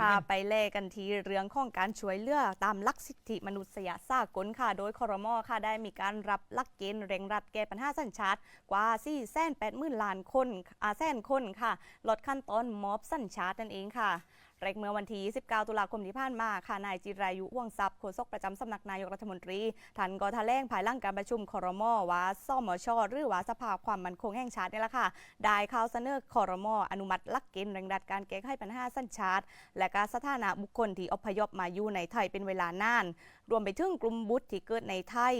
พาไปเล่กันที่เรื่องของการช่วยเหลือตามหลักสิทธิมนุษยสากลค่ะ โดยคอรมอค่ะได้มีการรับหลักเกณฑ์เร่งรัดแก้ปัญหาสัญชาติกว่า4แสน8หมื่นล้านคนอาแสนคนค่ะ ลดขั้นตอนมอบสัญชาตินั่นเองค่ะ เร็กเมื่อวันที่ 29 ตุลาคมที่ผ่านมาค่ะนายจิรายุว่องทรัพย์โฆษกประจำสำนักนายกรัฐมนตรีท่านก็แถลงภายหลังการประชุมคอรมอว่าสมชหรือว่าสภาความมั่นคงแห่งชาตินี่แหละค่ะ ได้ข่าวเสนอคอรมออนุมัติหลักเกณฑ์เร่งรัดการแก้ไขปัญหาสัญชาติ และการสถานะบุคคลที่อพยพมาอยู่ในไทยเป็นเวลานาน รวมไปถึงกลุ่มบุตรที่เกิดในไทย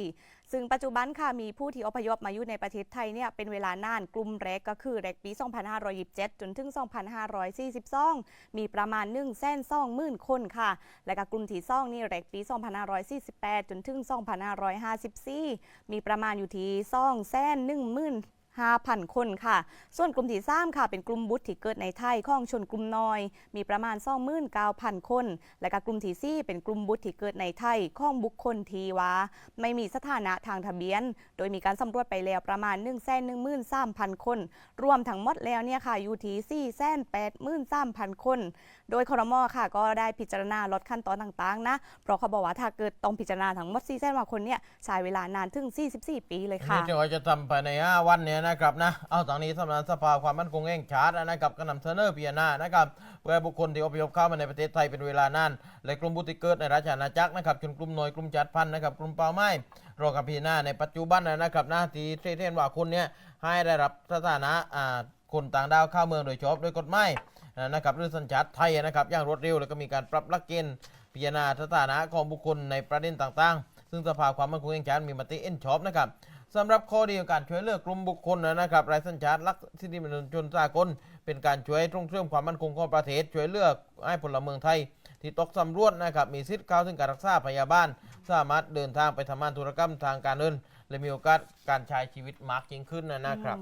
ซึ่งปัจจุบันค่ะมีผู้ที่อพยพมาอยู่ในประเทศไทยเนี่ยเป็นเวลานานกลุ่มแรกก็คือแรกปี 2527 จนถึง 2542 มีประมาณ1 2มื่นคนค่ะ และก็กลุ่มที่2นี่แรกปี 2548 จนถึง 2554 มีประมาณอยู่ที่2 1มื่น 5,000 คนค่ะ ส่วนกลุ่มที่3ค่ะ เป็นกลุ่มบุตรที่เกิดในไทยของชนกลุ่มน้อย มีประมาณ29,000 คน และก็กลุ่มที่4เป็นกลุ่มบุตรที่เกิดในไทยของบุคคลทีว่าไม่มีสถานะทางทะเบียน โดยมีการสำรวจไปแล้วประมาณ 1 1 3 0 0 0 คน รวมทั้งหมดแล้วเนี่ยค่ะอยู่ที่4 8 3 0 0 0 คน โดยคอรมอค่ะ ก็ได้พิจารณาลดขั้นตอนต่างๆนะเพราะเขาบอกว่าถ้าเกิดต้องพิจารณาทั้งหมด4แสนกว่าคนเนี่ยใช้เวลานานถึง 44 ปีเลยค่ะนี่จะจะทำภายใน5วันเนี่ยนะครับนะ เอาตอนนี้สำนักสภาความมั่นคงแห่งชาตินะครับก็นำเสนอพิจารณานะครับเพื่อบุคคลที่อพยพเข้ามาในประเทศไทยเป็นเวลานานและกลุ่มบุตรที่เกิดในราชอาณาจักรนะครับจนกลุ่มหน่วยกลุ่มจัดพันธุ์นะครับกลุ่มเป้าหมายรอกับพิจารณาในปัจจุบันนะครับนะที่เทนว่าคนเนี้ยให้ได้รับสถานะอ่าคนต่างดาวเข้าเมืองโดยชอบด้วยกฎหมายนะครับหรือสัญชาติไทยนะครับอย่างรวดเร็วแล้วก็มีการปรับหลักเกณฑ์พิจารณาสถานะของบุคคลในประเด็นต่างๆ ซึ่งสภาความมั่นคงแห่งชาติมีมติเอ็นชอบนะครับ สำหรับข้อดีของการช่วยเหลือกลุ่มบุคคลนะครับรายสัญชาติลักสิทธิมนุษยชนสากล เป็นการช่วยตรงเสริมความมั่นคงของประเทศช่วยเหลือกให้พลเมืองไทย ที่ตกสำรวจนะครับมีสิทธิ์เข้าถึงการรักษาพยาบาล สามารถเดินทางไปทำงานธุรกรรมทางการเงิน และมีโอกาสการใช้ชีวิตมากยิ่งขึ้นนะครับ